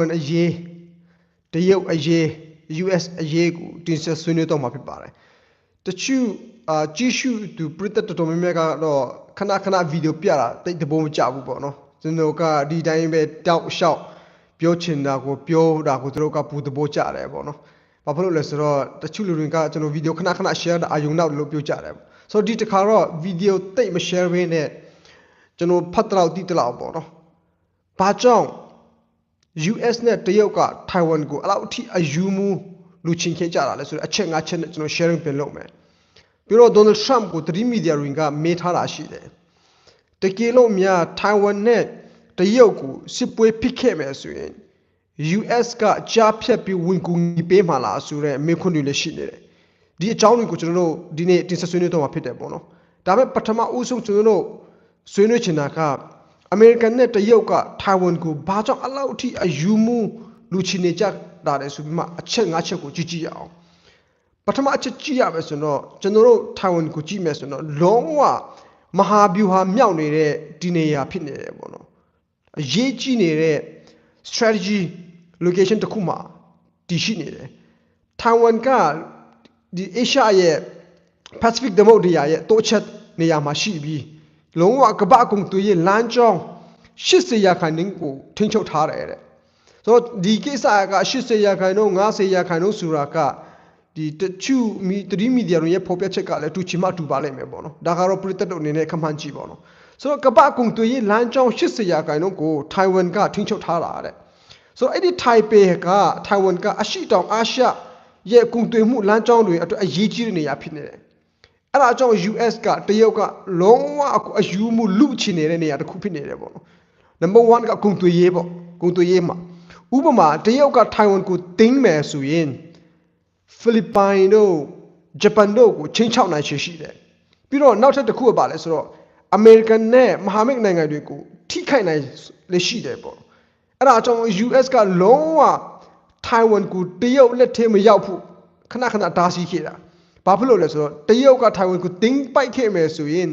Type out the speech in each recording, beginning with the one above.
ဝန်အရေးတရုတ်အရေး US အရေးကိုတင်ဆက်ဆွေးနွေးတော့မှာဖြစ်ပါတယ်တချို့အာကြည့်ရှုသူပြည်သက်တော်တော်များများကတော့ခဏခဏဗီဒီယိုပြတာတိတ်တဘုံမကြဘူးပေါ့နော်ကျွန်တော်ကဒီတိုင်းပဲတောက်လျှောက်ပြောချင်တာကိုပြောတာကိုသူတို့ကပူတဘောကြတယ်ပေါ့နော်ဘာဖြစ်လို့လဲဆိုတော့တချို့လူတွေကကျွန်တော်ဗီဒီယိုခဏခဏ share တာအာယုံနောက်လို့ပြောကြတယ်ပေါ့ဆိုတော့ဒီတစ်ခါတော့ဗီဒီယိုတိတ်မ share ဘဲနဲ့ကျွန်တော်ဖတ်တော့တိတလောက်ပေါ့နော်ဘာကြောင့် US နဲ့တရုတ်ကထိုင်ဝမ်ကိုအဲ့လောက်အထိအယူမူလူချင်းခဲ့ကြတာလဲဆိုတော့အချက်ငါချက်နဲ့ကျွန်တော် sharing ပြန်လုပ်မယ်ပြီးတော့ Donald Trump ကို3 media တွေကမေးထားတာရှိတယ်တကယ်လို့များထိုင်ဝမ်နဲ့တရုတ်ကိုစစ်ပွဲဖြစ်ခဲ့မယ်ဆိုရင် US ကကြားဖြတ်ပြီးဝင်ကူညီပေးမှလားဆိုတော့မေးခွန်းတွေလည်းရှိနေတယ်ဒီအကြောင်းတွေကိုကျွန်တော်တို့ဒီနေ့တင်ဆက်ဆွေးနွေးတော့မှာဖြစ်တယ်ပေါ့နော်ဒါပေမဲ့ပထမဦးဆုံးကျွန်တော်တို့ဆွေးနွေးချင်တာက အမေရိကန်နဲ့တရုတ်ကထိုင်ဝမ်ကိုဘာကြောင့်အလောက်အထိအယူမှုလူချင်နေကြတာလဲဆိုပြီးမှအချက်၅ချက်ကိုကြည့်ကြည့်ရအောင်ပထမအချက်ကြည့်ရမယ်ဆိုတော့ကျွန်တော်တို့ထိုင်ဝမ်ကိုကြည့်မယ်ဆိုတော့လုံးဝမဟာဗျူဟာမြောက်နေတဲ့ဒီနေရာဖြစ်နေတယ်ပေါ့နော်အရေးကြီးနေတဲ့ strategy location တစ်ခုမှာတည်ရှိနေတယ်ထိုင်ဝမ်ကဒီ Asia ရဲ့ Pacific သမုဒ္ဒရာရဲ့တိုးချက်နေရာမှာရှိပြီး လုံးဝကပ္ပအကုန်သွေးရဲ့လမ်းကြောင်း80ရာခိုင်နှုန်းကိုထိန်းချုပ်ထားတယ်တဲ့ဆိုတော့ဒီကိစ္စက80ရာခိုင်နှုန်း90ရာခိုင်နှုန်းဆိုတာကဒီတချူမီ3မီဒီယာရဲ့ဖော်ပြချက်ကလည်းတူချီမတူပါလိမ့်မယ်ပေါ့နော်ဒါကတော့ပြည်သက်တို့အနေနဲ့ခမှန်းကြည့်ပေါ့နော်ဆိုတော့ကပ္ပအကုန်သွေးရဲ့လမ်းကြောင်း80ရာခိုင်နှုန်းကိုထိုင်ဝမ်ကထိန်းချုပ်ထားတာတဲ့ဆိုတော့အဲ့ဒီထိုင်ပေကထိုင်ဝမ်ကအရှိတောင်အာရှရဲ့အကုန်သွေးမှုလမ်းကြောင်းတွေအတွက်အရေးကြီးတဲ့နေရာဖြစ်နေတယ် အဲ့ဒါကြောင့် US ကတရုတ်ကလုံးဝအယူမှုလူချင်နေတဲ့နေရာတစ်ခုဖြစ်နေတယ်ပေါ့နော် number 1ကဂုံသွေးရေးပေါ့ဂုံသွေးရေးမှာဥပမာတရုတ်ကထိုင်ဝမ်ကိုတင်းမယ်ဆိုရင်ဖိလစ်ပိုင်တို့ဂျပန်တို့ကိုချင်းချောက်နိုင်ရှိရှိတယ်ပြီးတော့နောက်ထပ်တစ်ခုကပါလဲဆိုတော့အမေရိကန်နဲ့မဟာမိတ်နိုင်ငံတွေကိုထိခိုက်နိုင်လေရှိတယ်ပေါ့အဲ့ဒါကြောင့် US ကလုံးဝထိုင်ဝမ်ကိုတရုတ်လက်ထဲမရောက်ဖို့ခဏခဏတားဆီးခဲ့တာ ဘာဖြစ်လို့လဲဆိုတော့တရုတ်ကထိုင်ဝမ်ကိုတင်းပိုက်ခဲ့မယ်ဆိုရင်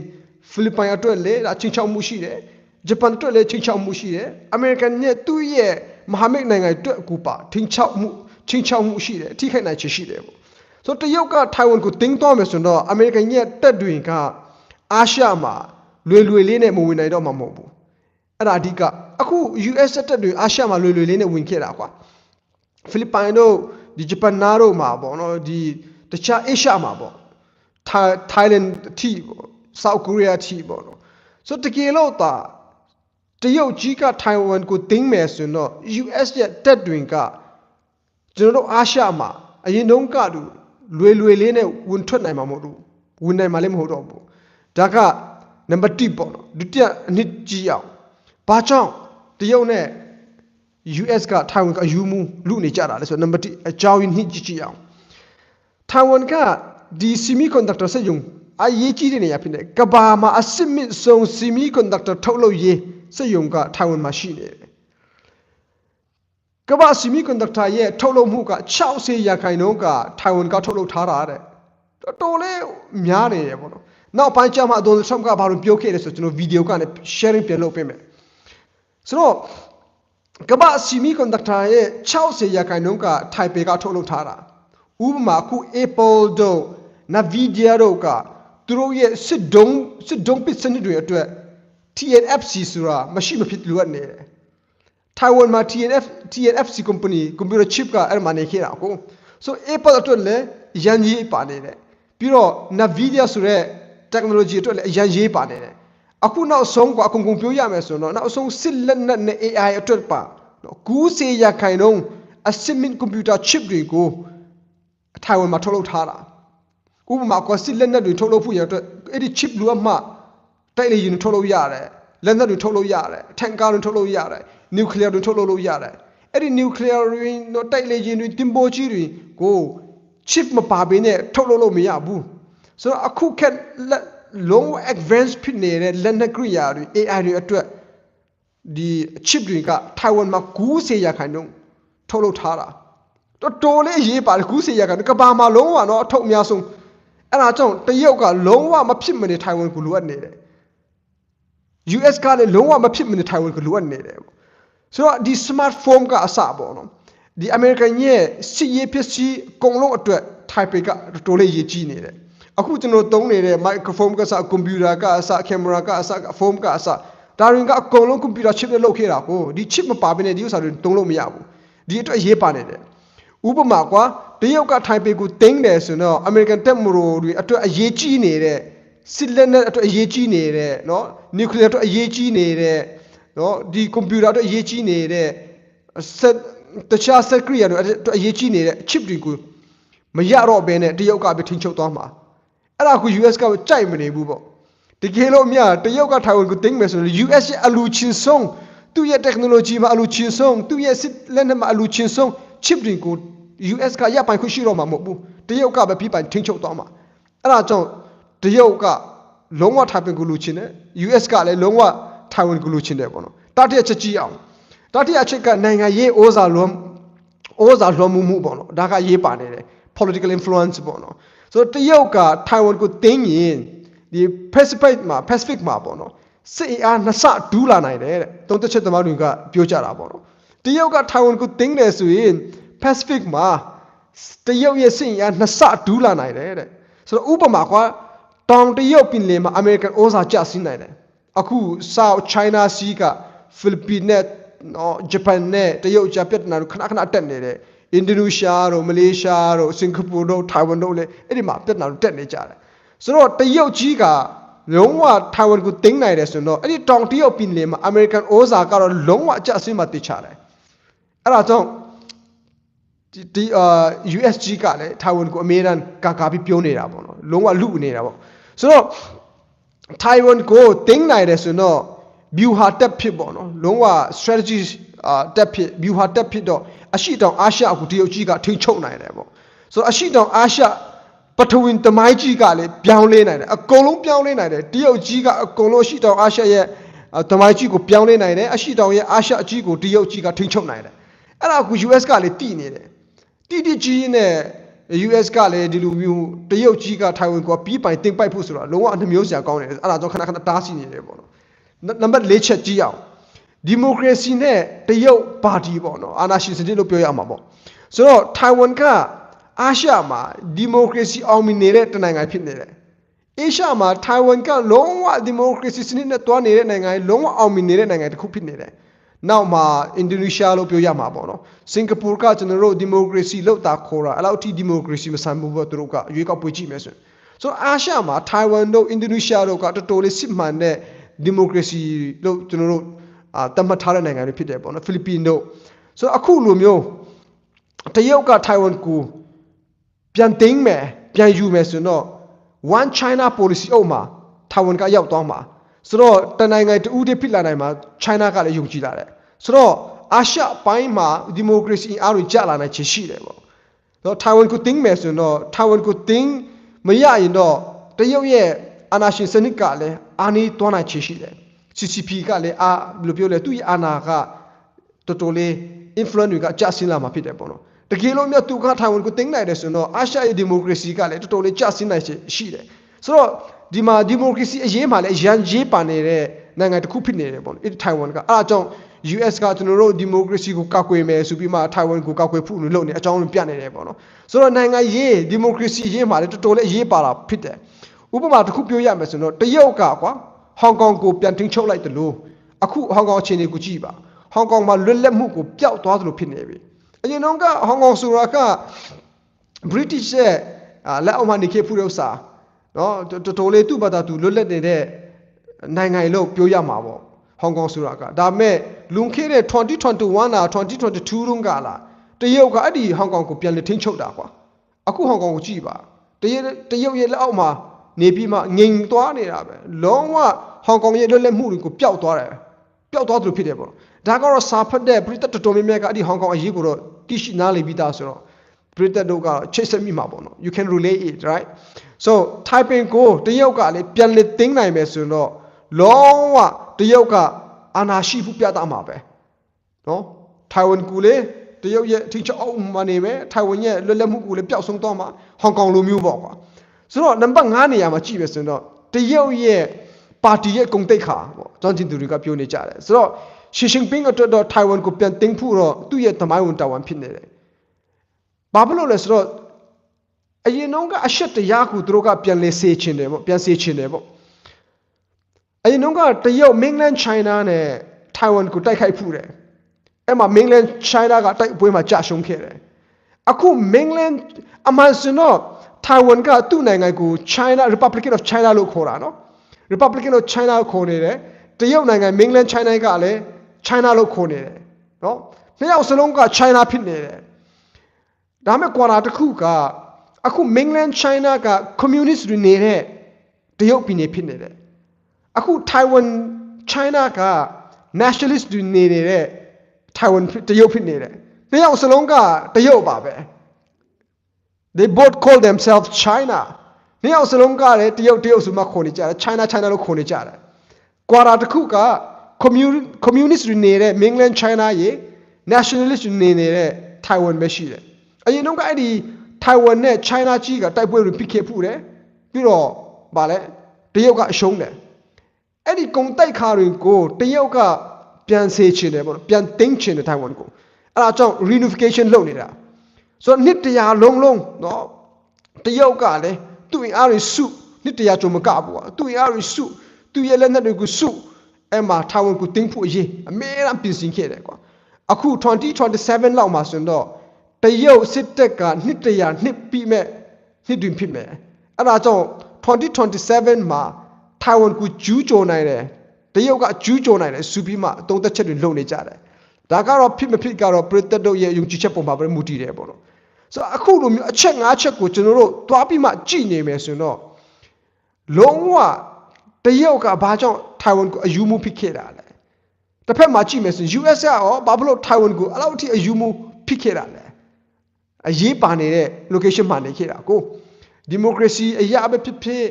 ဖိလစ်ပိုင်အတွက်လည်းဒါချင်းချောက်မှုရှိတယ်ဂျပန်အတွက်လည်းချင်းချောက်မှုရှိတယ်အမေရိကန်နဲ့သူ့ရဲ့မဟာမိတ်နိုင်ငံအတွက်အကူပါချင်းချောက်မှုချင်းချောက်မှုရှိတယ်ထိခိုက်နိုင်ချေရှိတယ်ပေါ့ဆိုတော့တရုတ်ကထိုင်ဝမ်ကိုတင်းသွားမယ်ဆိုတော့အမေရိကန်ရဲ့တပ်တွေက အာရှမှာလွယ်လွယ်လေးနဲ့မဝင်နိုင်တော့မှာမဟုတ်ဘူးအဲ့ဒါအဓိကအခု US တပ်တွေအာရှမှာလွယ်လွယ်လေးနဲ့ဝင်ခဲ့တာကွာဖိလစ်ပိုင်တို့ဒီဂျပန်နားတို့မှာပေါ့နော်ဒီ တခြားအေရှားမှာပေါ့ထိုင်းလန်အထိပေါ့ဆောက်ကိုရီးယားအထိပေါ့နော်ဆိုတကယ်လို့သာတရုတ်ကြီးကထိုင်ဝမ်ကိုတင်းမယ်ဆိုတော့ US ရဲ့တပ်တွေကကျွန်တော်တို့အာရှမှာအရင်တုန်းကတူလွယ်လွယ်လေးနဲ့ဝင်ထွက်နိုင်မှာမဟုတ်ဘူးဝင်နိုင်မှာလည်းမဟုတ်တော့ဘူးဒါကနံပါတ်1ပေါ့နော်ဒုတိယအနှစ်ကြီးအောင်ဘာကြောင့်တရုတ်နဲ့ US ကထိုင်ဝမ်ကအယူမှုလူနေကြတာလဲဆိုတော့နံပါတ်1အကြောင်းရင်းနှစ်ကြီးကြီးအောင် ထိုင်ဝမ်ကဒီ semiconductor စက်ရုံအရေးကြီးတဲ့နေရာဖြစ်နေကဘာမှာအစစ်မြင့်ဆုံး semiconductor ထုတ်လုပ်ရေးစက်ရုံကထိုင်ဝမ်မှာရှိနေတယ်ကဘာ semiconductor ရဲ့ထုတ်လုပ်မှုက60ရာခိုင်နှုန်းကထိုင်ဝမ်ကထုတ်လုပ်ထားတာတဲ့တော်တော်လေးများနေတယ်ပေါ့နော်နောက်ပိုင်းကျမှဒေါ်နယ်ထရမ့်ကဘာလို့ပြောခဲ့လဲဆိုကျွန်တော်ဗီဒီယိုကနေ sharing ပြန်လုပ်ပေးမယ်ဆိုတော့ကဘာ semiconductor ရဲ့60ရာခိုင်နှုန်းကထိုင်ပေကထုတ်လုပ်ထားတာ ဥပမာအခု Apple တို့ Nvidia တို့ကသူတို့ရဲ့စစ်ဒုံစစ်ဒုံပစ္စည်းတွေအတွက် TNFC ဆိုတာမရှိမဖြစ်လိုအပ်နေတယ်ထိုင်ဝမ်မှာ TNF TNFC company computer chip ကအဲ့မှာနေခဲ့တာကို so Apple အတွက်လည်းရန်ကြီးပါနေတယ်ပြီးတော့ Nvidia ဆိုတဲ့ technology အတွက်လည်းအရန်ရေးပါနေတယ်အခုနောက်ဆုံးကအကုန်ကုန်ပြောရမယ်ဆိုတော့နောက်ဆုံးစစ်လက်နက်နဲ့ AI အတွက်ပါနော်ကူးစေရခိုင်တော့အစစ်မင်ကွန်ပျူတာ chip တွေကို ထိုင်ဝမ်မှာထုတ်လုပ်ထားတာဥပမာကစစ်လက်နက်တွေထုတ်လုပ်ဖို့ရအတွက်အဲ့ဒီ chip လိုအပ်မှတိုက်လေယာဉ်ထုတ်လုပ်ရတယ်လက်နက်တွေထုတ်လုပ်ရတယ်ထန်ကားတွေထုတ်လုပ်ရတယ်နျူကလ িয়ার တွေထုတ်လုပ်လို့ရတယ်အဲ့ဒီနျူကလ িয়ার တွေတော့တိုက်လေယာဉ်တွေတင်ပို့ကြီးတွေကို chip မပါဘဲနဲ့ထုတ်လုပ်လို့မရဘူးဆိုတော့အခုခက်လုံးဝ advanced ဖြစ်နေတဲ့လက်နက်ကရိယာတွေ AI တွေအတွက်ဒီ chip တွေကထိုင်ဝမ်မှာ90ရာခိုင်နှုန်းထုတ်လုပ်ထားတာ တော်တော်လေးရေးပါတယ်90ရာခိုင်နှုန်းကဘာမှာလုံးဝတော့အထုပ်အများဆုံးအဲ့ဒါကြောင့်တရုတ်ကလုံးဝမဖြစ်မနေထိုင်ဝမ်ကိုလိုအပ်နေတယ် US ကလည်းလုံးဝမဖြစ်မနေထိုင်ဝမ်ကိုလိုအပ်နေတယ်ဆိုတော့ဒီ smartphone ကအစပေါ့နော်ဒီ American ရဲ့စစ်ရေးပစ္စည်းအကုန်လုံးအတွက် Taipei ကတော်တော်လေးရည်ကြီးနေတယ်အခုကျွန်တော်သုံးနေတဲ့ microphone ကအစ computer ကအစ camera ကအစ phone ကအစဒါရင်ကအကုန်လုံး computer chip နဲ့လုပ်ခဲ့တာကိုဒီ chip မပါဘဲနဲ့ဒီဥစ္စာတွေသုံးလို့မရဘူးဒီအတွက်ရေးပါနေတယ် ဥပမာကွာတရုတ်က Taipei ကိုတင်းတယ်ဆိုတော့ American တက်မရိုတွေအတွက်အရေးကြီးနေတဲ့စစ်လက်နက်အတွက်အရေးကြီးနေတဲ့เนาะ nuclear အတွက်အရေးကြီးနေတဲ့เนาะဒီ computer အတွက်အရေးကြီးနေတဲ့ဆက်တခြား secret ရတော့အရေးကြီးနေတဲ့ chip တွေကိုမရတော့ဘဲနဲ့တရုတ်ကပဲထိန်းချုပ်သွားမှာအဲ့ဒါက US ကကြိုက်မနေဘူးပေါ့တကယ်လို့မြတရုတ်ကထိုင်ဝမ်ကိုတင်းမယ်ဆိုရင် US ရဲ့အလူချင်းဆုံးသူ့ရဲ့ technology မှာအလူချင်းဆုံးသူ့ရဲ့စစ်လက်နက်မှာအလူချင်းဆုံး chip တွေကို US ကရပ်ပိုင်ခွင့်ရှိတော့မှာမဟုတ်ဘူးတရုတ်ကပဲပြပိုင်ထိန်းချုပ်သွားမှာအဲ့ဒါကြောင့်တရုတ်ကလုံးဝထိုင်ပင်ကိုလူချင်းတယ် US ကလည်းလုံးဝထိုင်ဝမ်ကိုလူချင်းတယ်ပေါ့နော်တတိယချက်ကြည့်အောင်တတိယချက်ကနိုင်ငံရေးဩဇာလွန်ဩဇာလွန်မှုမှုပေါ့နော်ဒါကရေးပါနေတယ် political influence ပေါ့နော်ဆိုတော့တရုတ်ကထိုင်ဝမ်ကိုတင်းရင်ဒီ Pacific မှာ Pacific မှာပေါ့နော်စစ်အင်အားနှစ်ဆဒူးလာနိုင်တယ်တဲ့သုံးသက်ချက်သမားတွေကပြောကြတာပေါ့နော်တရုတ်ကထိုင်ဝမ်ကိုတင်းတယ်ဆိုရင် Pacific မှာတရုတ်ရဲ့စစ်အင်အားနှစ်ဆဒူးလာနိုင်တယ်တဲ့ဆိုတော့ဥပမာကွာတောင်တရုတ်ပင်လယ်မှာ American ဩဇာကျဆင်းနိုင်တယ်အခု South China Sea က Philippines နဲ့နော်ဂျပန်နဲ့တရုတ်ကြားပြဿနာတို့ခဏခဏတက်နေတယ်အင်ဒိုနီးရှားတို့မလေးရှားတို့စင်ကာပူတို့ထိုင်ဝမ်တို့လည်းအဲ့ဒီမှာပြဿနာတို့တက်နေကြတယ်ဆိုတော့တရုတ်ကြီးကလုံးဝထိုင်ဝမ်ကိုတင်းနိုင်တယ်ဆိုတော့အဲ့ဒီတောင်တရုတ်ပင်လယ်မှာ American ဩဇာကတော့လုံးဝအကျအဆင်းမှာတည်ချတယ်အဲ့ဒါကြောင့် ဒီဒီအာ USG ကလည်းထိုင်ဝမ်ကိုအမေရိကန်ကာကာပြီးပြောနေတာပေါ့နော်လုံးဝလူနေတာပေါ့ဆိုတော့ထိုင်ဝမ်ကိုတင်းနိုင်တယ်ဆိုတော့ view ဟာတက်ဖြစ်ပေါ့နော်လုံးဝ strategy အာတက်ဖြစ် view ဟာတက်ဖြစ်တော့အရှိတောင်အာရှကိုတရုတ်ကြီးကထိန်းချုပ်နိုင်တယ်ပေါ့ဆိုတော့အရှိတောင်အာရှပထဝီတမိုင်းကြီးကလည်းပြောင်းလဲနိုင်တယ်အကုန်လုံးပြောင်းလဲနိုင်တယ်တရုတ်ကြီးကအကုန်လုံးအရှိတောင်အာရှရဲ့တမိုင်းကြီးကိုပြောင်းလဲနိုင်တယ်အရှိတောင်ရဲ့အာရှအကြီးကိုတရုတ်ကြီးကထိန်းချုပ်နိုင်တယ်အဲ့ဒါကို US ကလည်းတည်နေတယ် တိတိကြီးနဲ့ US ကလည်းဒီလိုမျိုးတရုတ်ကြီးကထိုင်ဝမ်ကိုပြီးပိုင်တင်ပိုက်ဖို့ဆိုတာလုံးဝအနှမျိုးစရာကောင်းတယ်အဲ့ဒါကြောင့်ခဏခဏတားဆီးနေတယ်ပေါ့နော်နံပါတ်၄ချက်ကြည့်အောင်ဒီမိုကရေစီနဲ့တရုတ်ပါတီပေါ့နော်အာဏာရှင်စနစ်လို့ပြောရမှာပေါ့ဆိုတော့ထိုင်ဝမ်ကအာရှမှာဒီမိုကရေစီအောင်မြင်နေတဲ့တနိုင်ငံဖြစ်နေတယ်အေရှားမှာထိုင်ဝမ်ကလုံးဝဒီမိုကရေစီစနစ်နဲ့တွားနေတဲ့နိုင်ငံလုံးဝအောင်မြင်နေတဲ့နိုင်ငံတစ်ခုဖြစ်နေတယ် နောက်မှာအင်ဒိုနီးရှားလို့ပြောရမှာပေါ့နော်စင်ကာပူကကျွန်တော်တို့ဒီမိုကရေစီလောက်တာခေါ်တာအဲ့လောက်ထိဒီမိုကရေစီမဆန်ဘူးပေါ့သူတို့ကရွေးကောက်ပွဲကြည့်မယ်ဆိုရင်ဆိုတော့အာရှမှာထိုင်ဝမ်တို့အင်ဒိုနီးရှားတို့ကတော်တော်လေးစစ်မှန်တဲ့ဒီမိုကရေစီလို့ကျွန်တော်တို့အာတတ်မှတ်ထားတဲ့နိုင်ငံတွေဖြစ်တယ်ပေါ့နော်ဖိလစ်ပင်တို့ဆိုတော့အခုလိုမျိုးတရုတ်ကထိုင်ဝမ်ကိုပြန်သိမ်းမယ်ပြန်ယူမယ်ဆိုတော့ one china policy အုပ်မှာထိုင်ဝမ်ကရောက်သွားမှာ ဆိုတော့တနိုင်ငံတူးတည်းဖြစ်လာနိုင်မှာ china ကလည်းယုံကြည်လာတယ်ဆိုတော့အာရှပိုင်းမှာဒီမိုကရေစီအားတွေကျလာနိုင်ချေရှိတယ်ပေါ့တော့ထိုင်ဝမ်ကိုသိမ်းမယ်ဆိုတော့ထိုင်ဝမ်ကိုသိမ်းမရရင်တော့တရုတ်ရဲ့အာဏာရှင်စနစ်ကလည်းအာဏာတွန်းနိုင်ချေရှိတယ် CCP ကလည်းအာဘယ်လိုပြောလဲသူ့ရဲ့အာဏာကတော်တော်လေး influence တွေကကျဆင်းလာမှာဖြစ်တယ်ပေါ့နော်တကယ်လို့မြတ်သူကထိုင်ဝမ်ကိုတင်းနိုင်တယ်ဆိုတော့အာရှရဲ့ဒီမိုကရေစီကလည်းတော်တော်လေးကျဆင်းနိုင်ရှိတယ်ဆိုတော့ ဒီမှာဒီမိုကရေစီအရေးမှာလည်းရန်ရေးပါနေတဲ့နိုင်ငံတစ်ခုဖြစ်နေတယ်ပေါ့နော်အဲ့ထိုင်ဝမ်ကအားအကြောင်း US ကကျွန်တော်တို့ဒီမိုကရေစီကိုကောက်ွယ်မယ်ဆိုပြီးမှထိုင်ဝမ်ကိုကောက်ွယ်ဖို့လို့လုပ်နေအကြောင်းပြနေတယ်ပေါ့နော်ဆိုတော့နိုင်ငံရေးဒီမိုကရေစီရေးမှာလည်းတော်တော်လေးအရေးပါတာဖြစ်တယ်ဥပမာတစ်ခုပြောရမယ်ဆိုတော့တရုတ်ကကွာဟောင်ကောင်ကိုပြန်ထိန်းချုပ်လိုက်တယ်လို့အခုဟောင်ကောင်အခြေအနေကိုကြည့်ပါဟောင်ကောင်မှာလွတ်လပ်မှုကိုပျောက်သွားသလိုဖြစ်နေပြီအရင်တော့ကဟောင်ကောင်ဆိုတာက British ရဲ့လက်အောက်မှာနေခဲ့ဖူးတဲ့ဥစ္စာ နော်တော်တော်လေးသူ့ဘာသာသူလွတ်လပ်နေတဲ့နိုင်ငံလို့ပြောရမှာပေါ့ဟောင်ကောင်ဆိုတာကဒါမဲ့လွန်ခဲ့တဲ့2021လား2022တုန်းကလားတရုတ်ကအဲ့ဒီဟောင်ကောင်ကိုပြန်လည်ထိန်းချုပ်တာကွာအခုဟောင်ကောင်ကိုကြည့်ပါတရုတ်တရုတ်ရဲ့လက်အောက်မှာနေပြီးမှငြိမ်သွားနေတာပဲလုံးဝဟောင်ကောင်ရဲ့လွတ်လပ်မှုတွေကိုပျောက်သွားတယ်ပျောက်သွားသလိုဖြစ်တယ်ပေါ့ဒါကတော့စာဖတ်တဲ့ပြည်သက်တော်တော်များများကအဲ့ဒီဟောင်ကောင်အရေးကိုတော့သိရှိနားလည်ပြီးသားဆိုတော့ပြည်သက်တို့ကချိတ်ဆက်မိမှာပေါ့နော် you can relate it right so typing ကိုတရုတ်ကလည်းပြန်လည်သိမ်းနိုင်မယ်ဆိုတော့လုံးဝတရုတ်ကအာဏာရှိဖို့ပြသမှာပဲနော်ထိုင်ဝမ်ကူလေတရုတ်ရဲ့ထိချုပ်အောင်မနေပဲထိုင်ဝမ်ရဲ့လွတ်လပ်မှုကိုလည်းပျောက်ဆုံးသွားမှာဟောင်ကောင်လိုမျိုးပေါ့ကွာဆိုတော့နံပါတ်9နေရာမှာကြည့်ပဲဆိုတော့တရုတ်ရဲ့ပါတီရဲ့ဂုံတိတ်ခါပေါ့ကျောင်းကျင်သူတွေကပြောနေကြတယ်ဆိုတော့ရှီရှင်းပင်းအတွက်တော့ထိုင်ဝမ်ကိုပြန်တင်ဖို့တော့သူ့ရဲ့သမိုင်းဝင်တာဝန်ဖြစ်နေတယ်ဘာဖြစ်လို့လဲဆိုတော့ အရင်တုန်းကအရှက်တရားကိုသူတို့ကပြန်လေစေချင်တယ်ပေါ့ပြန်စေချင်တယ်ပေါ့အရင်တုန်းကတရုတ် mainland China နဲ့ထိုင်ဝမ်ကိုတိုက်ခိုက်ဖူးတယ်အဲ့မှာ mainland China ကတိုက်ပွဲမှာကြာရှုံးခဲ့တယ်အခု mainland အမှန်စင်တော့ထိုင်ဝမ်ကသူ့နိုင်ငံကို China Republic of China လို့ခေါ်တာနော် Republic of China ကိုခေါ်နေတယ်တရုတ်နိုင်ငံ mainland China ကလည်း China လို့ခေါ်နေတယ်နော်နှစ်ယောက်စလုံးက China ဖြစ်နေတယ်ဒါမဲ့ကွာတာတစ်ခုက အခု mainland China က communist တွေနေတဲ့တရုတ်ပြည်နယ်ဖြစ်နေတယ်အခု Taiwan China က nationalist တွေနေနေတဲ့ Taiwan ဖြစ်တရုတ်ဖြစ်နေတယ်နှစ်ယောက်စလုံးကတရုတ်ပါပဲ they both call themselves China နှစ်ယောက်စလုံးကလည်းတရုတ်တရုတ်ဆိုမှခေါ်နေကြတယ် China China လို့ခေါ်နေကြတယ်ကွာတာတစ်ခုက communist communist တွေနေတဲ့ mainland China ရေ nationalist တွေနေနေတဲ့ Taiwan ပဲရှိတယ်အရင်တော့ကအဲ့ဒီ Taiwan နဲ့ China ကြီးကတိုက်ပွဲတွေဖြစ်ခဲ့ဖူးတယ်ပြီးတော့ဗာလဲတရုတ်ကအရှုံးတယ်အဲ့ဒီကုံတိုက်ခါတွေကိုတရုတ်ကပြန်ဆေးချင်တယ်ပေါ့နော်ပြန်သိမ်းချင်တယ် Taiwan ကိုအဲ့ဒါကြောင့် reunification လုပ်နေတာဆိုတော့နှစ်တရာလုံးလုံးနော်တရုတ်ကလည်းသူ့အင်အားတွေစုနှစ်တရာကြုံမကဘူးကွာသူ့အင်အားတွေစုသူ့ရဲ့လက်နက်တွေကိုစုအဲ့မှာ Taiwan ကိုသိမ်းဖို့အရေးအမေရန်ပြင်ဆင်ခဲ့တယ်ကွာအခု2027လောက်မှာဆိုရင်တော့ တရုတ်စစ်တပ်ကနှစ်တရာနှစ်ပြီးမဲ့နှစ်တွင်ဖြစ်မယ်အဲ့ဒါကြောင့်2027မှာ Taiwan ကိုကျူးကျော်နိုင်တယ်တရုတ်ကကျူးကျော်နိုင်တယ်စူပြီးမှအသုံးသက်ချက်တွေလုပ်နေကြတယ်ဒါကတော့ဖြစ်မဖြစ်ကတော့ပြည်သက်တို့ရဲ့ယုံကြည်ချက်ပုံမှာပဲမူတည်တယ်ပေါ့နော်ဆိုတော့အခုလိုမျိုးအချက်၅ချက်ကိုကျွန်တော်တို့သွားပြီးမှကြည့်နေမယ်ဆိုရင်တော့လုံးဝတရုတ်ကဘာကြောင့် Taiwan ကိုအယူမှုဖြစ်ခဲ့တာလဲတစ်ဖက်မှာကြည့်မယ်ဆိုရင် US ကရောဘာဖြစ်လို့ Taiwan ကိုအဲ့လောက်ထိအယူမှုဖြစ်ခဲ့တာလဲ အရေးပါနေတဲ့ location မှာနေခဲ့တာကို democracy အရာပဲဖြစ်ဖြစ်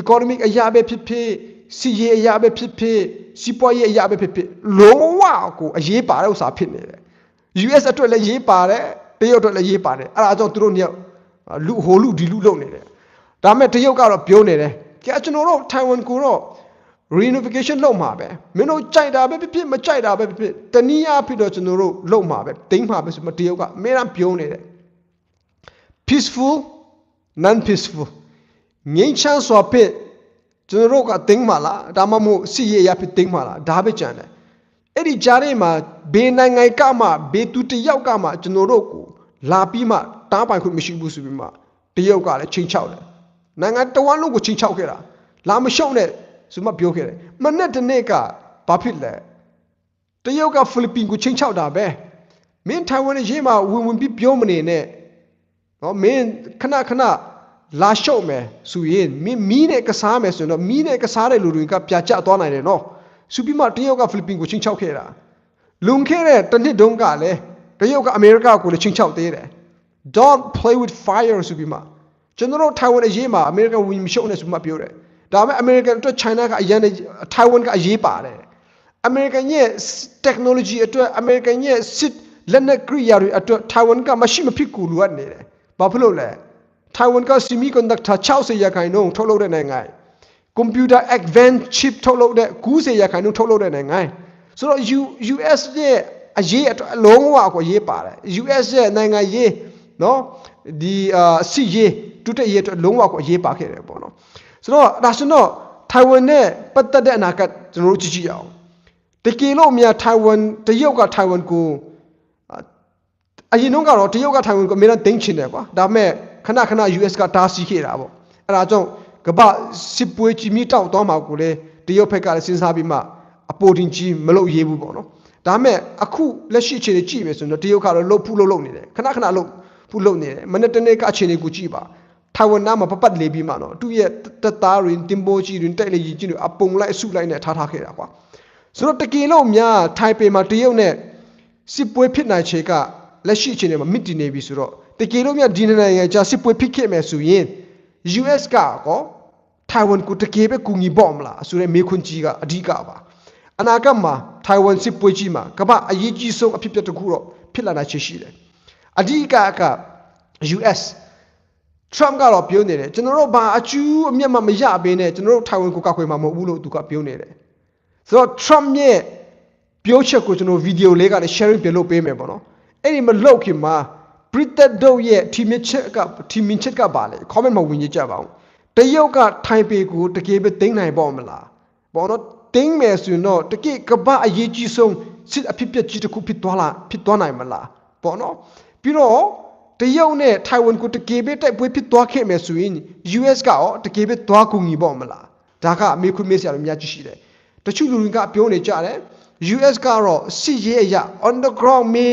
economic အရာပဲဖြစ်ဖြစ်စီရေးအရာပဲဖြစ်ဖြစ်စီးပွားရေးအရာပဲဖြစ်ဖြစ်လုံးဝကိုအရေးပါတဲ့ဥစ္စာဖြစ်နေတယ် US အတွက်လည်းရေးပါတယ်တရုတ်အတွက်လည်းရေးပါတယ်အဲ့ဒါကြောင့်သူတို့ညလူဟိုလူဒီလူလုပ်နေတယ်ဒါမဲ့တရုတ်ကတော့ပြောနေတယ်ကဲကျွန်တော်တို့ Taiwan ကိုတော့ reunification လုပ်မှာပဲမင်းတို့ကြိုက်တာပဲဖြစ်ဖြစ်မကြိုက်တာပဲဖြစ်ဖြစ်တနည်းအားဖြင့်တော့ကျွန်တော်တို့လုပ်မှာပဲတိမ့်မှာပဲဆိုမှတရုတ်ကအများအားပြောနေတယ် peaceful non peaceful ငြိမ်းချမ်းစွာဖြစ်ကျွန်တော်တို့ကတင်းမှာလားဒါမှမဟုတ်စီရရဖြစ်တင်းမှာလားဒါပဲကြံတယ်အဲ့ဒီကြားထဲမှာဘေးနိုင်ငံကမှဘေးသူတယောက်ကမှကျွန်တော်တို့ကိုလာပြီးမှတားပိုင်ခွင့်မရှိဘူးဆိုပြီးမှတရုတ်ကလည်းချိန်ချောက်တယ်နိုင်ငံတဝန်းလုံးကိုချိန်ချောက်ခဲ့တာလာမရှုံနဲ့ဆိုမှပြောခဲ့တယ်မနေ့တနေ့ကဘာဖြစ်လဲတရုတ်ကဖိလစ်ပင်ကိုချိန်ချောက်တာပဲမင်းထိုင်ဝမ်ရဲ့ရေးမှာဝင်ဝင်ပြီးပြောမနေနဲ့ နော်မင်းခဏခဏလာရှုပ်မယ်ဆိုရင်မင်းမီးနဲ့ကစားမယ်ဆိုရင်တော့မီးနဲ့ကစားတဲ့လူတွေကပြာကျသွားနိုင်တယ်နော်စူပီမာတရုတ်ကဖိလစ်ပင်ကိုချင်းချောက်ခဲ့တာလွန်ခဲ့တဲ့တစ်နှစ်တုန်းကလည်းတရုတ်ကအမေရိကကိုလည်းချင်းချောက်သေးတယ် don't play with fire ဆိုပြီးမှကျွန်တော်တို့ထိုင်ဝမ်အရေးမှာအမေရိကန်ဝင်မရှုပ်နဲ့ဆိုမှပြောတယ်ဒါပေမဲ့အမေရိကန်အတွက် China ကအရင်ထိုင်ဝမ်ကအရေးပါတယ်အမေရိကန်ရဲ့ technology အတွက်အမေရိကန်ရဲ့စစ်လက်နက်ကိရိယာတွေအတွက်ထိုင်ဝမ်ကမရှိမဖြစ်ကူလိုအပ်နေတယ် ဘာဖြစ်လို့လဲထိုင်ဝမ်က semiconductor 60ရာခိုင်နှုန်းထုတ်လုပ်တဲ့နိုင်ငံကွန်ပျူတာ advanced chip ထုတ်လုပ်တဲ့90ရာခိုင်နှုန်းထုတ်လုပ်တဲ့နိုင်ငံဆိုတော့ US ရဲ့အရေးအတွက်အလုံးဝကိုရေးပါတယ် US ရဲ့နိုင်ငံရေးနော်ဒီအာစီရေးတူတဲ့ရေးအတွက်လုံးဝကိုအရေးပါခဲ့တယ်ပေါ့နော်ဆိုတော့ဒါဆိုတော့ထိုင်ဝမ်နဲ့ပတ်သက်တဲ့အနာဂတ်ကျွန်တော်တို့ကြည့်ကြည့်အောင်တကယ်လို့များထိုင်ဝမ်တရုတ်ကထိုင်ဝမ်ကို အရင်တုန်းကတော့တရုတ်ကထိုင်ဝမ်ကိုအများနဲ့တင်းချင်တယ်ကွာဒါပေမဲ့ခဏခဏ US ကတားဆီးခဲ့တာပေါ့အဲ့ဒါကြောင့်ကမ္ဘာစစ်ပွဲကြီးမြင့်တောက်သွားမှာကိုလေတရုတ်ဘက်ကလည်းစဉ်းစားပြီးမှအပေါ်တင်ကြီးမလုပ်ရေးဘူးပေါ့နော်ဒါပေမဲ့အခုလက်ရှိအခြေအနေကြည့်မယ်ဆိုရင်တော့တရုတ်ကတော့လှုပ်ဖူးလှုပ်လှုပ်နေတယ်ခဏခဏလှုပ်ဖူးလှုပ်နေတယ်မနေ့တနေ့ကအခြေအနေကိုကြည့်ပါထိုင်ဝမ်နားမှာပပတ်လေးပြီးမှနော်သူ့ရဲ့တက်သားတွေတင်ပိုးကြီးတွေတိုက်လေကြီးကြီးတွေအပုံလိုက်အစုလိုက်နဲ့ထားထားခဲ့တာကွာဆိုတော့တကယ်လို့များထိုင်ပေမှာတရုတ်နဲ့စစ်ပွဲဖြစ်နိုင်ချေက လက်ရှိအခြေအနေမှာမြင့်တည်နေပြီဆိုတော့တကယ်လို့များဒီနိုင်ငံကြာစစ်ပွဲဖြစ်ခဲ့မယ်ဆိုရင် US ကကောထိုင်ဝမ်ကိုတကယ်ပဲကူညီပေါ့မလားဆိုတဲ့မေးခွန်းကြီးကအဓိကပါအနာဂတ်မှာထိုင်ဝမ်စစ်ပွဲကြီးမှာကမ္ဘာအရေးကြီးဆုံးအဖြစ်အပျက်တစ်ခုတော့ဖြစ်လာနိုင်ချေရှိတယ်အဓိကက US Trump ကတော့ပြောနေတယ်ကျွန်တော်တို့ဘာအကျူးအမျက်မှမရဘဲနဲ့ကျွန်တော်တို့ထိုင်ဝမ်ကိုကောက်ခွေမှာမဟုတ်ဘူးလို့သူကပြောနေတယ်ဆိုတော့ Trump ရဲ့ပပြောချက်ကိုကျွန်တော်ဗီဒီယိုလေးကနေ sharing ပြလုပ်ပေးမယ်ပေါ့နော် အဲ့ဒီမလုပ်ခင်မှာပရိသတ်တို့ရဲ့ထီမြစ်ချက်ကထီမြင့်ချက်ကပါလေ comment မှာဝင်ကြည့်ကြပါဦးတရုတ်ကထိုင်ပေကိုတကယ်ပဲသိမ်းနိုင်ပေါ့မလားပေါ့နော်သိမ်းမယ်ဆိုရင်တော့တကယ်ကပ္ပအရေးကြီးဆုံးစစ်အဖြစ်ပြက်ကြီးတစ်ခုဖြစ်သွားလားဖြစ်သွားနိုင်မလားပေါ့နော်ပြီးတော့တရုတ်နဲ့ထိုင်ဝမ်ကိုတကယ်ပဲတိုက်ပွဲဖြစ်သွားခဲ့မယ်ဆိုရင် US ကရောတကယ်ပဲသွားကူညီပေါ့မလားဒါကအမေခွင့်မေးစရာလိုများကြီးရှိတယ်တချို့လူတွေကပြောနေကြတယ် US ကတော့စစ်ရေးအရာ underground မေ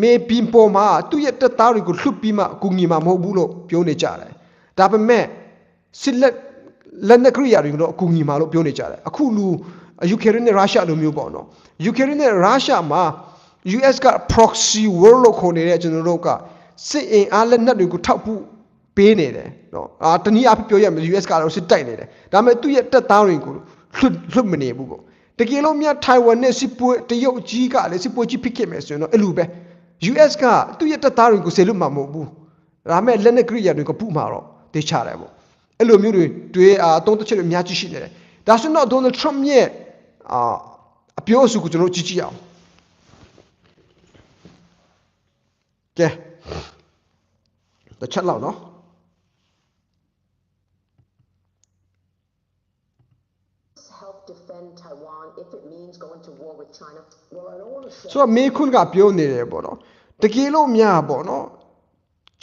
မေပင်ပေါ်မှာသူ့ရဲ့တပ်သားတွေကိုလှုပ်ပြီးမှကူညီမှာမဟုတ်ဘူးလို့ပြောနေကြတယ်ဒါပေမဲ့စစ်လက်လက်နက်ကရိယာတွေကတော့အကူညီမှာလို့ပြောနေကြတယ်အခုလူယူကရိန်းနဲ့ရုရှားလိုမျိုးပေါ့နော်ယူကရိန်းနဲ့ရုရှားမှာ US က proxy war လို့ခေါ်နေတဲ့ကျွန်တော်တို့ကစစ်အင်အားလက်နက်တွေကိုထောက်ဖို့ပေးနေတယ်နော်အာတနည်းအားဖြင့်ပြောရမယ် US ကတော့စစ်တိုက်နေတယ်ဒါပေမဲ့သူ့ရဲ့တပ်သားတွေကိုလွတ်လွတ်မနေဘူးပေါ့တကယ်လို့မြတ်ထိုင်ဝမ်နဲ့စစ်ပွဲတရုတ်ကြီးကလည်းစစ်ပွဲကြီးဖြစ်ခဲ့မယ်ဆိုရင်တော့အဲ့လိုပဲ US ကသူ့ရဲ့တပ်သားတွေကိုဆေလွတ်မှာမဟုတ်ဘူးဒါပေမဲ့လက်နက်ကရိယာတွေကပူမှာတော့တေချတယ်ပေါ့အဲ့လိုမျိုးတွေတွေအာတုံးတစ်ချက်တွေအများကြီးရှိနေတယ်ဒါဆိုတော့ Donald Trump ရဲ့အာအပြောအဆိုကိုကျွန်တော်ကြည့်ကြည့်အောင်ကဲတစ်ချက်လောက်နော် help defend Taiwan if it means going to war with China? Well, I don't want to say. ဆိုတော့မေခွန်းကပြောနေတယ်ပေါ့နော်တကယ်လို့များပေါ့နော်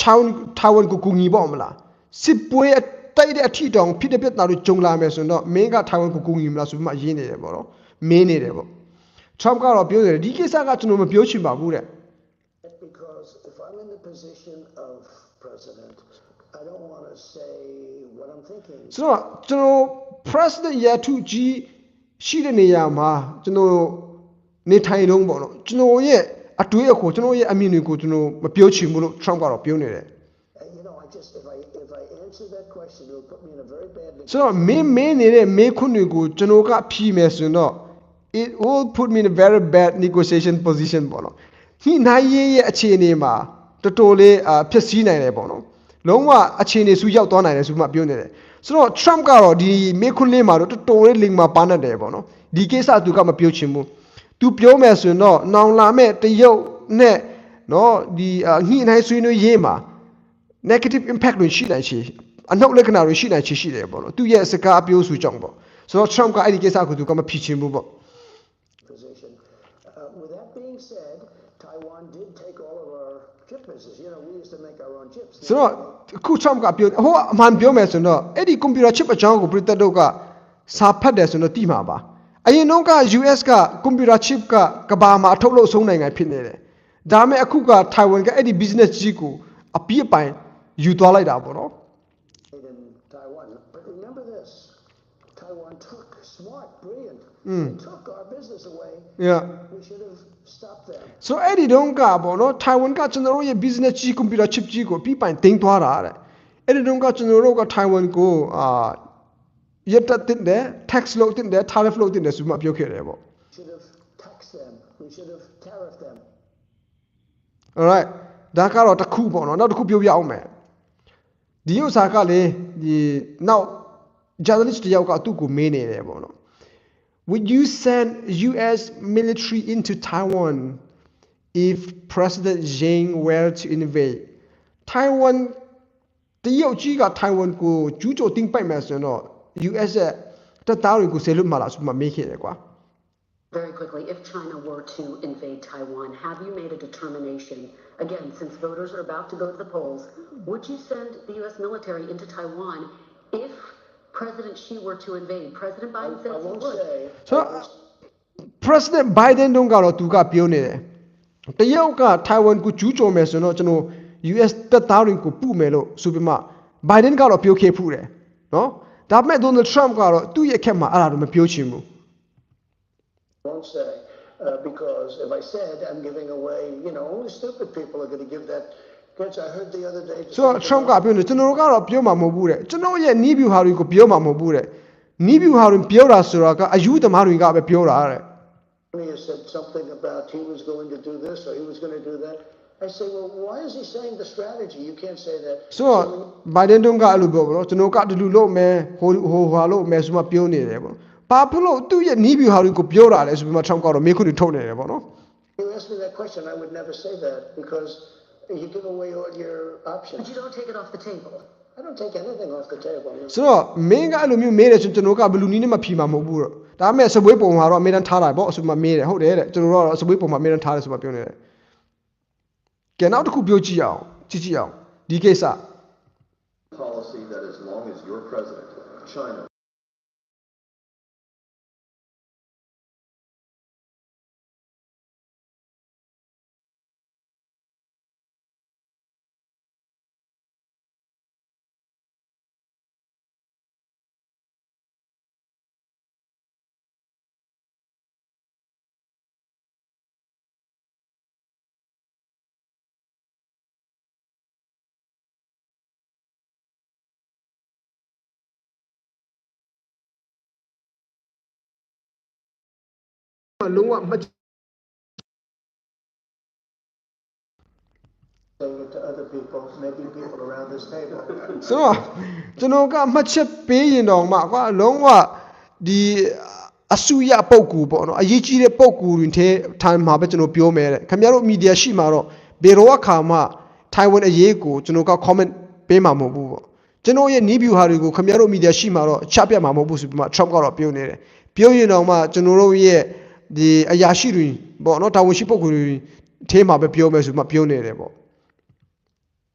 ချောင်းထိုင်ဝမ်ကိုကူညီပေါ့မလားစစ်ပွဲအတိုက်တဲ့အထီတောင်ဖြစ်တဲ့ပြဿနာတွေကြုံလာမယ်ဆိုတော့မင်းကထိုင်ဝမ်ကိုကူညီမလားဆိုပြီးမှရင်းနေတယ်ပေါ့နော်မင်းနေတယ်ပေါ့ Trump ကတော့ပြောတယ်ဒီကိစ္စကကျွန်တော်မပြောချင်ပါဘူးတဲ့ Because if I'm in the position of president, I don't want to say what I'm thinking. ဆိုတော့ကျွန်တော် president ရထုကြီးရှိတဲ့နေရာမှာကျွန်တော်နေထိုင်တော့ပေါ့နော်ကျွန်တော်ရဲ့အတွေးအခေါ်ကျွန်တော်ရဲ့အမြင်တွေကိုကျွန်တော်မပြောချင်ဘူးလို့ Trump ကတော့ပြောနေတယ် And, you know, I just if I if I answer that question, it'll put me in a very bad. ဆိုတော့မင်းမင်းနေတဲ့မေးခွန်းတွေကိုကျွန်တော်ကဖြီးမယ်ဆိုရင်တော့ it will put me in a very bad negotiation position ပေါ့နော်။ဒီနိုင်ရေးရဲ့အခြေအနေမှာတော်တော်လေးအာဖြစ်စည်းနိုင်တယ်ပေါ့နော်။ လုံးဝအခြေအနေဆူရောက်သွားနိုင်တယ်ဆိုမှပြောနေတယ်။ဆိုတော့ Trump ကတော့ဒီမေးခွန်းလေးမှာတော့တော်တော်လေးလိမ်မာပါနေတယ်ပေါ့နော်။ဒီကိစ္စသူကမပြောချင်ဘူး။ तू ပြောမယ်ဆိုရင်တော့နောင်လာမဲ့တရုတ်နဲ့နော်ဒီအာညှိနှိုင်းဆွေးနွေးရေးမှာ negative impact တွေရှိနိုင်ချေအနှုတ်လက္ခဏာတွေရှိနိုင်ချေရှိတယ်ပေါ့နော်သူရဲ့စကားအပြောဆိုကြောင့်ပေါ့ဆိုတော့ Trump ကအဲ့ဒီကိစ္စကိုသူကမဖြစ်ချင်ဘူးပေါ့ position. Uh, with that being said, Taiwan did take all of our chip business. You know, we used to make our own chips. ဆိုတော့အခု Trump ကပြောဟိုအမှန်ပြောမယ်ဆိုတော့အဲ့ဒီ computer chip အကြောင်းကိုပြည်သက်တို့ကစာဖတ်တယ်ဆိုတော့သိမှာပါအရင်တော့က US က computer chip ကကဘာမှာအထုတ်လို့ဆုံးနိုင်ငံဖြစ်နေတယ်ဒါပေမဲ့အခုက Taiwan ကအဲ့ဒီ business ကြီးကိုအပြည့်အပိုင်ယူသွားလိုက်တာပေါ့နော် made in Taiwan. But remember this Taiwan took, smart, brilliant, they took our business away. yeah We should have stopped them. ဆိုတော့အဲ့ဒီတုန်းကပေါ့နော်ထိုင်ဝမ်ကကျွန်တော်တို့ရဲ့ business ကြီး computer chip ကြီးကိုပြီးပိုင်တင်သွားတာတဲ့အဲ့ဒီတုန်းကကျွန်တော်တို့ကထိုင်ဝမ်ကိုအာရက်တက်တင်တယ် tax လုပ်တင်တယ် tariff လုပ်တင်တယ်ဆိုမှပြောခဲ့တယ်ပေါ့ We should have taxed them. We should have tariffed them. alright ဒါကတော့တစ်ခုပေါ့နော်နောက်တစ်ခုပြောပြအောင်မယ်ဒီဥစ္စာကလေဒီနောက် journalist တယောက်ကသူ့ကိုမေးနေတယ်ပေါ့နော် Would you send US military into Taiwan if President Xi were to invade Taiwan တရုတ်ကြီးက Taiwan ကိုကျူးကျော်သိမ်းပိုက်မယ်ဆိုရင်တော့ US ရဲ့တပ်သားတွေကိုဆေလွတ်မှာလားဆိုမှမေးခဲ့တယ်ကွာ Very quickly, if China were to invade Taiwan, have you made a determination? Again, since voters are about to go to the polls, would you send the U.S. military into Taiwan if President Xi were to invade? President I, Biden I says he won't would. say. ဆိုတော့ President Biden တုန်းကတော့သူကပြောနေတယ်တရုတ်က Taiwan ကိုကျူးကျော်မယ်ဆိုတော့ကျွန်တော် US တပ်သားတွေကိုပုမယ်လို့ဆိုပြီးမှ Biden ကတော့ပြောခဲ့ဖူးတယ်နော်ဒါပေမဲ့ Donald Trump ကတော့သူ့ရဲ့အခက်မှာအဲ့ဒါတော့မပြောချင်ဘူး won't say. Uh, because if I said I'm giving away, you know, only stupid people are going to give that. Because I heard the other day. ဆိုတော့ Trump ကပြောနေကျွန်တော်တို့ကတော့ပြောမှာမဟုတ်ဘူးတဲ့ကျွန်တော်ရဲ့နီးဗျူဟာတွေကိုပြောမှာမဟုတ်ဘူးတဲ့နီးဗျူဟာတွေပြောတာဆိုတာကအယူသမားတွေကပဲပြောတာတဲ့ He said something about he was going to do this or he was going to do that. I say, well, why is he saying the strategy? You can't say that. ဆိုတော့ Biden တုန်းကအဲ့လိုပြောပါတော့ကျွန်တော်ကဒီလိုလုပ်မယ်ဟိုဟိုဟာလုပ်မယ်ဆိုမှပြောနေတယ်ပေါ့ဘာဖြစ်လို့သူ့ရဲ့နီးဗျူဟာတွေကိုပြောတာလဲဆိုပြီးမှ Trump ကတော့မေးခွန်းတွေထုတ်နေတယ်ပေါ့နော် You asked me that question, I would never say that because you give away all your But options. you don't take it off the table. I don't take anything off the table. ဆိုတော့မင်းကအဲ့လိုမျိုးမေးတယ်ဆိုကျွန်တော်ကဘယ်လူနီးနဲ့မှဖြီမှာမဟုတ်ဘူးတော့ဒါပေမဲ့စပွဲပုံမှာတော့အမေတန်းထားတာပေါ့ဆိုပြီးမှမေးတယ်ဟုတ်တယ်တဲ့ကျွန်တော်တို့ကတော့စပွဲပုံမှာအမေတန်းထားတယ်ဆိုမှပြောနေတယ်ကဲနောက်တစ်ခုပြောကြည့်အောင်ကြည့်ကြည့်အောင်ဒီကိစ္စ policy that as long as you're president, China လုံးဝမ Saying it to other people, maybe people around this table. ဆိုတော့ကျွန်တော်ကအမှတ်ချက်ပေးရင်တော့မှကွာလုံးဝဒီအဆူရပုတ်ကူပေါ့နော်အရေးကြီးတဲ့ပုတ်ကူတွေထဲထိုင်မှာပဲကျွန်တော်ပြောမယ်တဲ့ခင်ဗျားတို့မီဒီယာရှိမှာတော့ဘယ်တော့အခါမှထိုင်ဝမ်အရေးကိုကျွန်တော်က comment ပေးမှာမဟုတ်ဘူးပေါ့ကျွန်တော်ရဲ့နီးဗျူဟာတွေကိုခင်ဗျားတို့မီဒီယာရှိမှာတော့ချပြတ်မှာမဟုတ်ဘူးဆိုပြီးမှ Trump ကတော့ပြောနေတယ်ပြောရင်တော့မှကျွန်တော်တို့ရဲ့ ဒီအရာရှိတွေပေါ့နော်တာဝန်ရှိပုဂ္ဂိုလ်တွေထဲမှာပဲပြောမယ်ဆိုပြီးမှပြောနေတယ်ပေါ့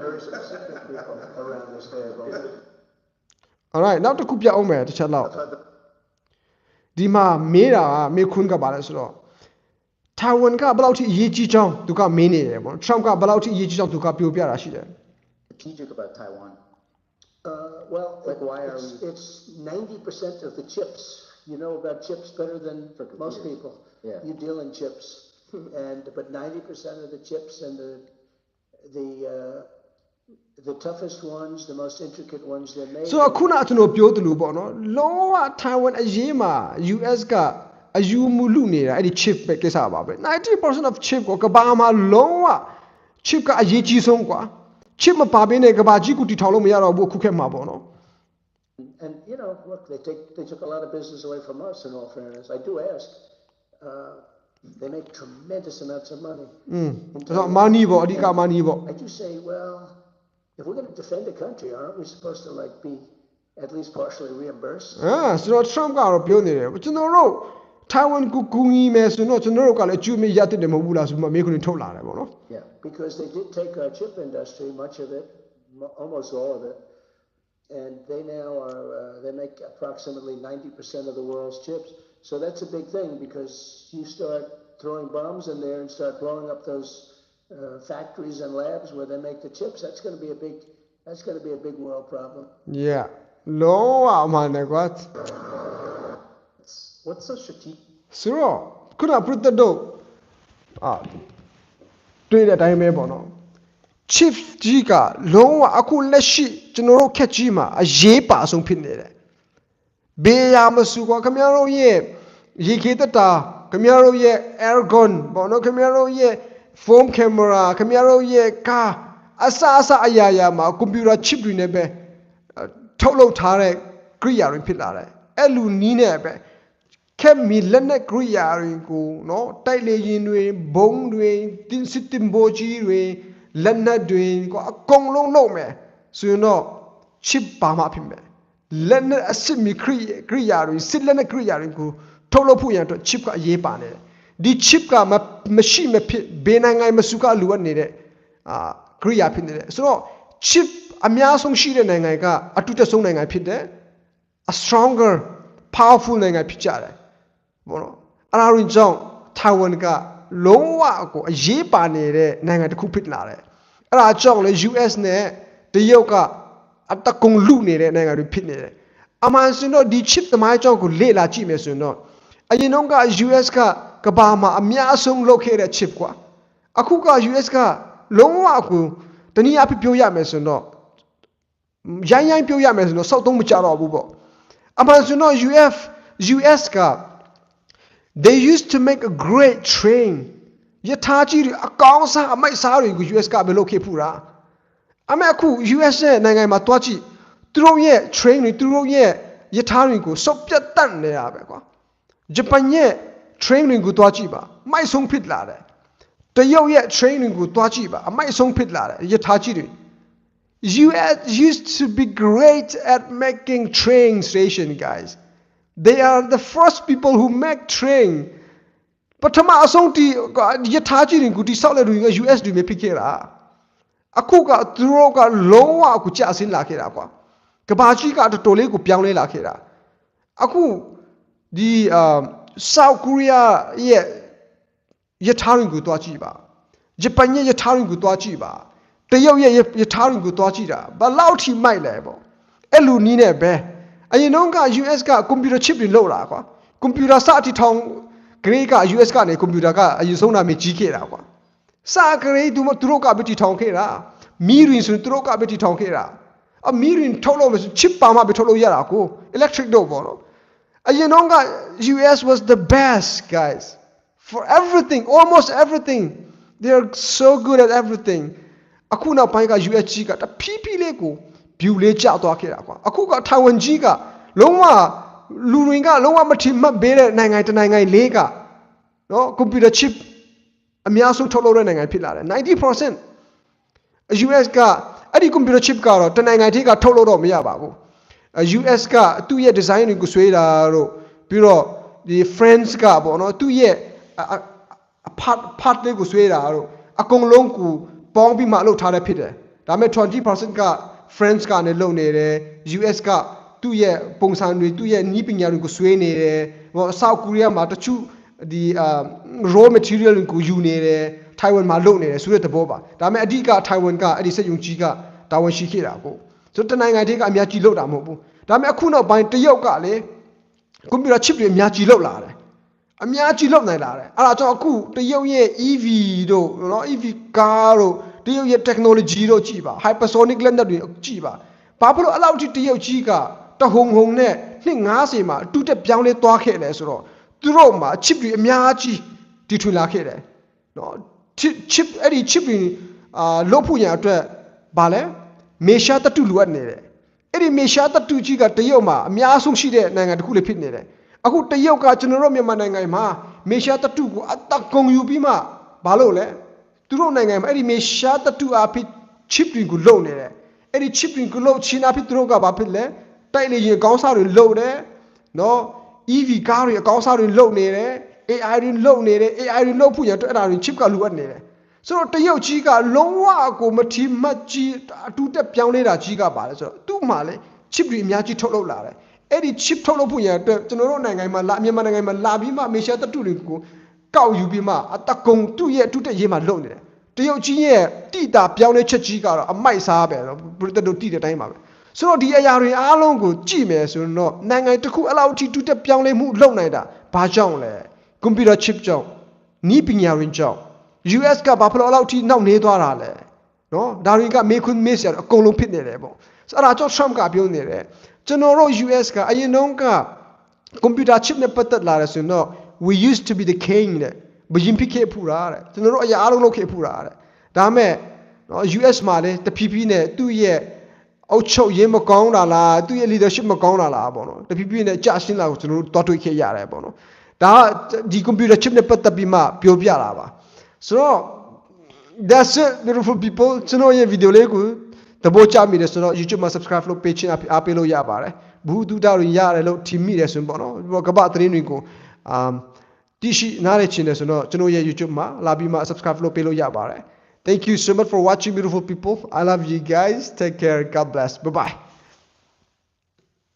Very specific people around this table. alright နောက်တစ်ခုပြအောင်မယ်တစ်ချက်လောက်ဒီမှာမေးတာကမေးခွန်းကပါလဲဆိုတော့ထိုင်ဝမ်ကဘယ်လောက်ထိအရေးကြီးကြောင်းသူကမင်းနေတယ်ပေါ့နော် Trump ကဘယ်လောက်ထိအရေးကြီးကြောင်းသူကပြောပြတာရှိတယ် strategic about Taiwan. Uh, well, Like, why are it's, we- it's ninety percent of the chips. you know about chips better than most people. You deal in chips, and but ninety percent of the chips and the the uh, the toughest ones, the most intricate ones they're made. So, akuna atno pyo dilu bo no. Taiwan a ye ma US ga a yu ni da chip pe kisa ba 90% of chip ko ka ba ma law chip ka a ye. Chip ma ba be ne ka ba ji ku ti ma ya daw bu akhu. And you know, look, they take they took a lot of business away from us. In all fairness, I do ask. Uh, they make tremendous amounts of money. อืมဆိုတော့ money ပေါ့အဓိက money ပေါ့ I do say, well, if we're going to defend the country, aren't we supposed to like be at least partially reimbursed? အာဆိုတော့ Trump ကတော့ပြောနေတယ်ကျွန်တော်တို့ထိုင်ဝမ်ကိုကူညီမယ်ဆိုတော့ကျွန်တော်တို့ကလည်းအကျိုးမရတဲ့တယ်မဟုတ်ဘူးလားဆိုမှမေးခွန်းထုတ်လာတယ်ပေါ့နော် Yeah, because they did take our chip industry, much of it, mo- almost all of it, and they now are uh, they make approximately ninety percent of the world's chips. So that's a big thing because you start throwing bombs in there and start blowing up those uh, factories and labs where they make the chips. That's going to be a big that's going to be a big world problem. yeah လုံးဝအမှန်တယ်ကွာ What's so strategic? ဆိုတော့ခုနပရိသတ်တို့အာတွေ့တဲ့အတိုင်းပဲပေါ့နော် chief ကြီးကလုံးဝအခုလက်ရှိကျွန်တော်တို့ခက်ကြီးမှာအရေးပါဆုံးဖြစ်နေတယ်ဘေးရမစုကွာခင်ဗျားတို့ရဲ့ရေခေတ္တာခင်ဗျားတို့ရဲ့ argon ပေါ့နော်ခင်ဗျားတို့ရဲ့ phone camera ခင်ဗျားတို့ရဲ့ကားအစအစအရာရာမှာကွန်ပျူတာ chip တွေနဲ့ပဲအဲ့ထုတ်လုပ်ထားတဲ့ကိရိယာတွေဖြစ်လာတယ်အဲ့လူနီးနဲ့ပဲခက်မီလက်နက်ကိရိယာတွေကိုနော်တိုက်လေရင်တွေဘုံတွေတင်းစစ်တင်ဘောကြီးတွေ လက်နက်တွေကိုအကုန်လုံးလုပ်မယ်ဆိုရင်တော့ chip ပါမှဖြစ်မယ်လက်နက်အစစ်မီကိရိကိရိယာတွေစစ်လက်နက်ကိရိယာတွေကိုထုတ်လုပ်ဖို့ရန်အတွက် chip ကအရေးပါနေတယ်ဒီ chip ကမမရှိမဖြစ်ဘယ်နိုင်ငံမစုကလိုအပ်နေတဲ့အာကိရိယာဖြစ်နေတယ်ဆိုတော့ chip အများဆုံးရှိတဲ့နိုင်ငံကအတူတက်ဆုံးနိုင်ငံဖြစ်တယ် a stronger powerful နိုင်ငံဖြစ်ကြတယ်ဘောနော်အဲ့ဒါရင်ကြောင့်ထိုင်ဝမ်ကလုံးဝကိုအရေးပါနေတဲ့နိုင်ငံတစ်ခုဖြစ်လာတယ် အဲ့ဒါကြောင့်လေ US နဲ့တရုတ်ကအတကုံလူနေတဲ့နိုင်ငံတွေဖြစ်နေတယ်အမှန်ဆိုတော့ဒီ chip သမိုင်းကြောင့်ကိုလေ့လာကြည့်မယ်ဆိုရင်တော့အရင်တော့က US ကကဘာမှာအများဆုံးလုပ်ခဲ့တဲ့ chip ကွာအခုက US ကလုံးဝကိုတနည်းအားဖြင့်ပြောရမယ်ဆိုရင်တော့ရိုင်းရိုင်းပြောရမယ်ဆိုတော့စောက်သုံးမကြတော့ဘူးပေါ့အမှန်ဆိုတော့ UF US က they used to make a great train ယထာကြီးတွေအကောင်းစားအမိုက်စားတွေကို US ကပဲလုပ်ခဲ့ဖူးတာအမေအခု US ရဲ့နိုင်ငံမှာတွားကြည့်သူတို့ရဲ့ train တွေသူတို့ရဲ့ ယထာတွေကိုစုပ်ပြတ်တတ်နေရပဲကွာဂျပန်ရဲ့ training ကိုတွားကြည့်ပါမိုက်ဆုံးဖြစ်လာတယ်တရုတ်ရဲ့ training ကိုတွားကြည့်ပါအမိုက်ဆုံးဖြစ်လာတယ်ယထာကြီးတွေ US used to be great at making train station guys they are the first people who make train ပ ထမအဆုံးတီယထာကြီးတွေကိုတိဆောက်တဲ့လူတွေက US တွေပဲဖြစ်ခဲ့တာအခုကသူတို့ကလုံးဝအခုကြာဆင်းလာခဲ့တာကွာကဘာကြီးကတော်တော်လေးကိုပြောင်းလဲလာခဲ့တာအခုဒီအာ South Korea ရဲ့ယထာရင်ကိုတွားကြည့်ပါဂျပန်ရဲ့ယထာရင်ကိုတွားကြည့်ပါတရုတ်ရဲ့ယထာရင်ကိုတွားကြည့်တာဘယ်လောက်ထိမိုက်လဲပေါ့အဲ့လူနီးနဲ့ပဲအရင်တော့က US ကကွန်ပျူတာ chip တွေလောက်လာကွာကွန်ပျူတာစအတီထောင် ဂရိတ်က US ကနေကွန်ပျူတာကအရင်ဆုံးနာမည်ကြီးခဲ့တာကွာစာဂရိတ်သူမသူတို့ကပဲတီထောင်ခဲ့တာမီရင်ဆိုရင်သူတို့ကပဲတီထောင်ခဲ့တာအမီရင်ထုတ်လို့မဆို chip ပါမှပဲထုတ်လို့ရတာကို electric တော့ပေါ့နော်အရင်တော့က US was the best guys for everything almost everything they are so good at everything အခုနောက်ပိုင်းက US ကြီးကတဖြည်းဖြည်းလေးကို view လေးကျသွားခဲ့တာကွာအခုကထိုင်ဝမ်ကြီးကလုံးဝ လူတွေကလုံးဝမထင်မှတ်ပေးတဲ့နိုင်ငံတစ်နိုင်ငံလေးကနော် computer chip အများဆုံးထုတ်လုပ်တဲ့နိုင်ငံဖြစ်လာတယ်90% US ကအဲ့ဒီ computer chip ကတော့တနိုင်ငံတည်းကထုတ်လုပ်တော့မရပါဘူး US ကသူ့ရဲ့ design တွေကိုဆွဲတာတို့ပြီးတော့ဒီ friends ကပေါ့နော်သူ့ရဲ့အ part part လေးကိုဆွဲတာတို့အကုန်လုံးကိုပေါင်းပြီးမှလုပ်ထားတဲ့ဖြစ်တယ်ဒါပေမဲ့20%က friends ကနေလုပ်နေတယ် US က သူ့ရဲ့ပုံစံတွေသူ့ရဲ့နီးပညာတွေကိုဆွဲနေတယ်ဟော South Korea မှာတချို့ဒီအာ raw material ကိုယူနေတယ် Taiwan မှာလုပ်နေတယ်ဆိုတဲ့သဘောပါဒါပေမဲ့အဓိက Taiwan ကအဲ့ဒီစက်ယုံကြီးကတာဝန်ရှိခဲ့တာကိုဆိုတော့တနိုင်ငံတည်းကအများကြီးလုပ်တာမဟုတ်ဘူးဒါပေမဲ့အခုနောက်ပိုင်းတရုတ်ကလေကွန်ပျူတာ chip တွေအများကြီးလုပ်လာတယ်အများကြီးလုပ်နိုင်လာတယ်အဲ့ဒါကြောင့်အခုတရုတ်ရဲ့ EV တို့နော် EV car တို့တရုတ်ရဲ့ technology တို့ကြည့်ပါ hypersonic လက်နက်တွေကြည့်ပါဘာဖြစ်လို့အဲ့လောက်ထိတရုတ်ကြီးက တဟုန်ဟုန်နဲ့နှစ်90မှာအတူတက်ပြောင်းလဲသွားခဲ့လဲဆိုတော့သူတို့မှာ chip တွေအများကြီးတီထွင်လာခဲ့တယ်နော် chip အဲ့ဒီ chip တွေအာလုတ်ဖို့ရန်အတွက်ဗာလဲမေရှာတတုလိုအပ်နေတယ်အဲ့ဒီမေရှာတတုကြီးကတရုတ်မှာအများဆုံးရှိတဲ့နိုင်ငံတစ်ခုလေးဖြစ်နေတယ်အခုတရုတ်ကကျွန်တော်တို့မြန်မာနိုင်ငံမှာမေရှာတတုကိုအတကုံယူပြီးမှဘာလို့လဲသူတို့နိုင်ငံမှာအဲ့ဒီမေရှာတတုအဖြစ် chip တွေကိုလုံနေတယ်အဲ့ဒီ chip တွေကိုလုံချင်တာဖြစ်သူတို့ကဘာဖြစ်လဲ တိုက်လေရင်အကောင်းစားတွေလုံတယ်နော် EV ကားတွေအကောင်းစားတွေလုံနေတယ် AI တွေလုံနေတယ် AI တွေလုံဖို့ရအတွက်အဲ့ဒါတွေ chip ကလိုအပ်နေတယ်ဆိုတော့တရုတ်ကြီးကလုံးဝကိုမထီမှတ်ကြီးအတူတက်ပြောင်းလဲတာကြီးကပါလဲဆိုတော့သူ့မှာလေ chip တွေအများကြီးထုတ်လုပ်လာတယ်အဲ့ဒီ chip ထုတ်လုပ်ဖို့ရအတွက်ကျွန်တော်တို့နိုင်ငံမှာလာမြန်မာနိုင်ငံမှာလာပြီးမှမေရှာတတုတွေကိုကောက်ယူပြီးမှအတကုံသူ့ရဲ့အတူတက်ရေးမှာလုံနေတယ်တရုတ်ကြီးရဲ့တိတာပြောင်းလဲချက်ကြီးကတော့အမိုက်စားပဲနော်ဘယ်တို့တိတဲ့အတိုင်းပါပဲ ဆိုတော့ဒီအရာတွေအားလုံးကိုကြည့်မယ်ဆိုတော့နိုင်ငံတစ်ခုအဲ့လောက်အထိတူတက်ပြောင်းလဲမှုလုပ်နိုင်တာဘာကြောင့်လဲကွန်ပျူတာ chip ကြောင့်နီးပညာရင်းကြောင့် US ကဘာဖြစ်လို့အဲ့လောက်ထိနောက်နေသွားတာလဲနော်ဒါတွေကမေခွန်းမေးစရာအကုန်လုံးဖြစ်နေတယ်ပေါ့ဆိုတော့အဲ့ဒါကြောင့် Trump ကပြောနေတယ်ကျွန်တော်တို့ US ကအရင်တုန်းကကွန်ပျူတာ chip နဲ့ပတ်သက်လာတယ်ဆိုတော့ we used to be the king တဲ့ဘယင်ဖြစ်ခဲ့ဖူးတာတဲ့ကျွန်တော်တို့အရာအားလုံးလုပ်ခဲ့ဖူးတာတဲ့ဒါမဲ့နော် US မှာလည်းတဖြည်းဖြည်းနဲ့သူ့ရဲ့ အုပ်ချုပ်ရေးမကောင်းတာလားသူ့ရဲ့ leadership မကောင်းတာလားပေါ့နော်တဖြည်းဖြည်းနဲ့ကြာရှင်းလာကိုကျွန်တော်တို့တွားတွေ့ခဲ့ရတယ်ပေါ့နော်ဒါကဒီ computer chip နဲ့ပတ်သက်ပြီးမှပြောပြတာပါဆိုတော့ that's it beautiful people ကျွန်တော်ရဲ့ video လေးကိုသဘောကျမိတယ်ဆိုတော့ YouTube မှာ subscribe လုပ်ပေးချင်အားပေးလို့ရပါတယ်ဘူးတူတာတွေရတယ်လို့ထင်မိတယ်ဆိုရင်ပေါ့နော်ဒီကမ္ဘာသတင်းတွေကိုအမ်တရှိနားရချင်တယ်ဆိုတော့ကျွန်တော်ရဲ့ YouTube မှာလာပြီးမှ subscribe လုပ်ပေးလို့ရပါတယ် Thank you so much for watching beautiful people. I love you guys. Take care. God bless. Bye bye